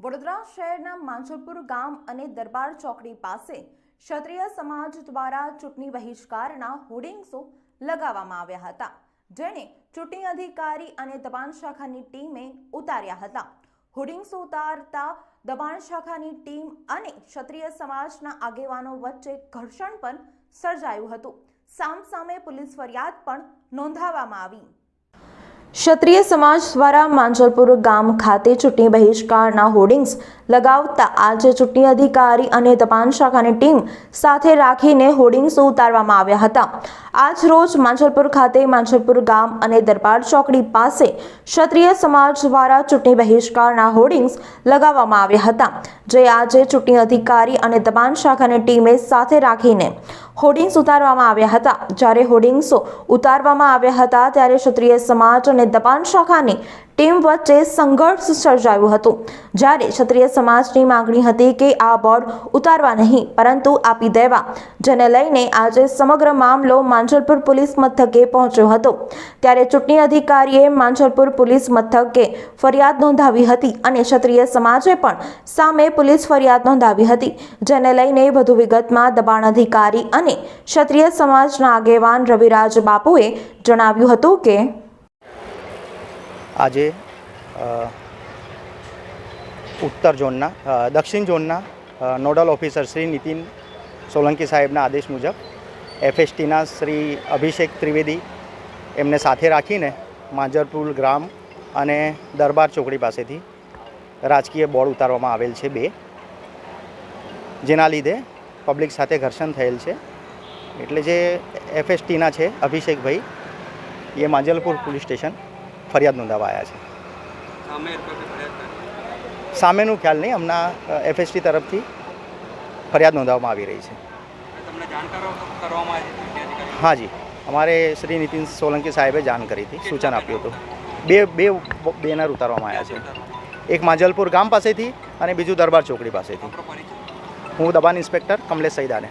વડોદરા શહેરના માંજલપુર ગામ અને દરબાર ચોકડી પાસે ક્ષત્રિય સમાજ દ્વારા ચૂંટણી બહિષ્કારના હોર્ડિંગ્સો લગાવવામાં આવ્યા હતા. જેને ચૂંટણી અધિકારી અને દબાણ શાખાની ટીમે ઉતાર્યા હતા. હોર્ડિંગ્સો ઉતારતા દબાણ શાખાની ટીમ અને ક્ષત્રિય સમાજના આગેવાનો વચ્ચે ઘર્ષણ પણ સર્જાયું હતું. સામસામે પોલીસ ફરિયાદ પણ નોંધાવવામાં આવી. ક્ષત્રિય સમાજ દ્વારા માંજલપુર ગામ ખાતે ચૂંટણી બહિષ્કારના હોર્ડિંગ્સ લગાવતા આજે ચૂંટણી અધિકારી અને તપાસ શાખાની ટીમ સાથે રાખીને હોર્ડિંગ્સ ઉતારવામાં આવ્યા હતા. આજ રોજ માંજલપુર ખાતે માંજલપુર ગામ અને દરબાર ચોકડી પાસે ક્ષત્રિય સમાજ દ્વારા ચૂંટણી બહિષ્કારના હોર્ડિંગ્સ લગાવવામાં આવ્યા હતા, જે આજે ચૂંટણી અધિકારી અને તપાસ શાખાની ટીમે સાથે રાખીને હોર્ડિંગ્સ ઉતારવામાં આવ્યા હતા. જ્યારે હોર્ડિંગ્સો ઉતારવામાં આવ્યા હતા, ત્યારે ક્ષત્રિય સમાજ અને દબાણ શાખાની ટીમ વચ્ચે સંઘર્ષ સર્જાયું હતું. જ્યારે ક્ષત્રિય સમાજની માંગણી હતી કે આ બોર્ડ ઉતારવા નહીં, પરંતુ આપી દેવા, જેને લઈને આજે સમગ્ર મામલો માંજલપુર પોલીસ મથકે પહોંચ્યો હતો. ત્યારે ચૂંટણી અધિકારીએ માંજલપુર પોલીસ મથકે ફરિયાદ નોંધાવી હતી અને ક્ષત્રિય સમાજે પણ સામે પોલીસ ફરિયાદ નોંધાવી હતી, જેને લઈને વધુ વિગતમાં દબાણ અધિકારી અને ક્ષત્રિય સમાજના આગેવાન રવિરાજ બાપુએ જણાવ્યું હતું કે આજે ઉત્તર ઝોનના દક્ષિણ ઝોનના નોડલ ઓફિસર શ્રી નીતિન સોલંકી સાહેબના આદેશ મુજબ એફએસટીના શ્રી અભિષેક ત્રિવેદી એમને સાથે રાખીને માંજરપુર ગ્રામ અને દરબાર ચોકડી પાસેથી રાજકીય બોર્ડ ઉતારવામાં આવેલ છે બે. જેના લીધે પબ્લિક સાથે ઘર્ષણ થયેલ છે. એટલે જે એફએસટીના છે અભિષેકભાઈ એ માંજલપુર પોલીસ સ્ટેશન ફરિયાદ નોંધાવા આવ્યા છે? સામેનું ખ્યાલ નહીં હમણાં એફએસટી તરફથી ફરિયાદ નોંધાવવામાં આવી રહી છે. હા જી અમારે શ્રી નીતિન સોલંકી સાહેબે જાણ કરી હતી સૂચન આપ્યું હતું. બે બે બેનર ઉતારવામાં આવ્યા છે. એક માંજલપુર ગામ પાસેથી અને બીજું દરબાર ચોકડી પાસેથી. હું દબાણ ઇન્સ્પેક્ટર કમલેશ સૈદાને.